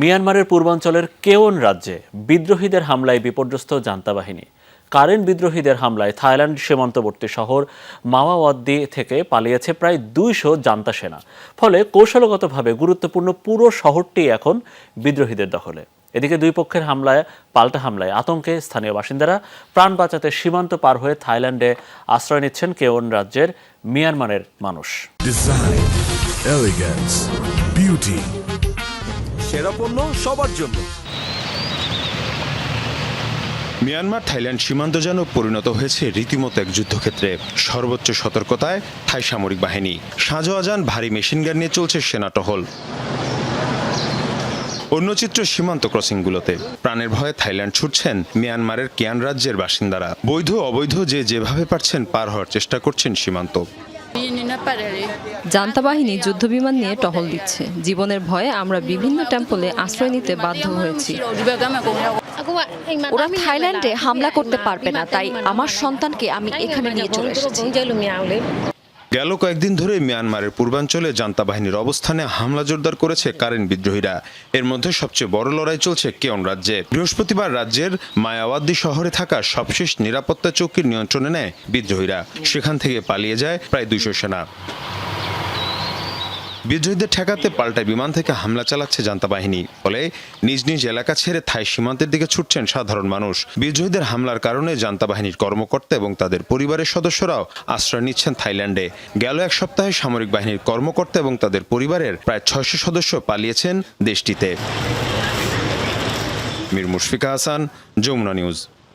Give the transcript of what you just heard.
মিয়ানমারের পূর্বাঞ্চলের কেওন রাজ্যে বিদ্রোহীদের হামলায় বিপর্যস্ত জান্তা বাহিনী কারেন বিদ্রোহীদের হামলায় থাইল্যান্ড সীমান্তবর্তী শহর মাওয়াওয়াদ্দি থেকে পালিয়েছে প্রায় দুইশো জান্তা সেনা ফলে কৌশলগতভাবে গুরুত্বপূর্ণ পুরো শহরটি এখন বিদ্রোহীদের দখলে। এদিকে দুই পক্ষের হামলায়, পাল্টা হামলায় আতঙ্কে স্থানীয় বাসিন্দারা প্রাণ বাঁচাতে সীমান্ত পার হয়ে থাইল্যান্ডে আশ্রয় নিচ্ছেন কেওন রাজ্যের মিয়ানমারের মানুষ। Beauty. সেরা পণ্য সবার জন্য। মিয়ানমার থাইল্যান্ড সীমান্ত যেন পরিণত হয়েছে রীতিমতো এক যুদ্ধক্ষেত্রে। সর্বোচ্চ সতর্কতায় থাই সামরিক বাহিনী। সাঁজো আজান ভারী মেশিনগান নিয়ে চলছে সেনা টহল। অন্য চিত্র সীমান্ত ক্রসিংগুলোতে। প্রাণের ভয়ে থাইল্যান্ড ছুটছেন মিয়ানমারের কিয়ান রাজ্যের বাসিন্দারা। বৈধ অবৈধ যে যেভাবে পারছেন পার হওয়ার চেষ্টা করছেন সীমান্ত। জান্তা বাহিনী যুদ্ধবিমান নিয়ে টহল দিচ্ছে। জীবনের ভয়ে আমরা বিভিন্ন টেম্পলে আশ্রয় নিতে বাধ্য হয়েছি। ওরা থাইল্যান্ডে হামলা করতে পারবে না, তাই আমার সন্তানকে আমি এখানে নিয়ে চলে এসেছি। গেল কয়েকদিন ধরে মিয়ানমারের পূর্বাঞ্চলে জান্তা বাহিনীর অবস্থানে হামলা জোরদার করেছে কারেন বিদ্রোহীরা। এর মধ্যে সবচেয়ে বড় লড়াই চলছে কেয়ন রাজ্যে। বৃহস্পতিবার রাজ্যের মায়াওয়াদ্দি শহরে থাকা সবশেষ নিরাপত্তা চৌকির নিয়ন্ত্রণে নেয় বিদ্রোহীরা। সেখান থেকে পালিয়ে যায় প্রায় দুইশো সেনা। বিদ্রোহীদের ঠেকাতে পাল্টা বিমান থেকে হামলা চালাচ্ছে জান্তা বাহিনী, ফলে নিজ নিজ এলাকা ছেড়ে থাই সীমান্তের দিকে ছুটছেন সাধারণ মানুষ। বিদ্রোহীদের হামলার কারণে জান্তা বাহিনীর কর্মকর্তা এবং তাদের পরিবারের সদস্যরাও আশ্রয় নিচ্ছেন থাইল্যান্ডে। গেল এক সপ্তাহে সামরিক বাহিনীর কর্মকর্তা এবং তাদের পরিবারের প্রায় ছয়শো সদস্য পালিয়েছেন দেশটিতে। মীর মুশফিকা হাসান, যমুনা নিউজ।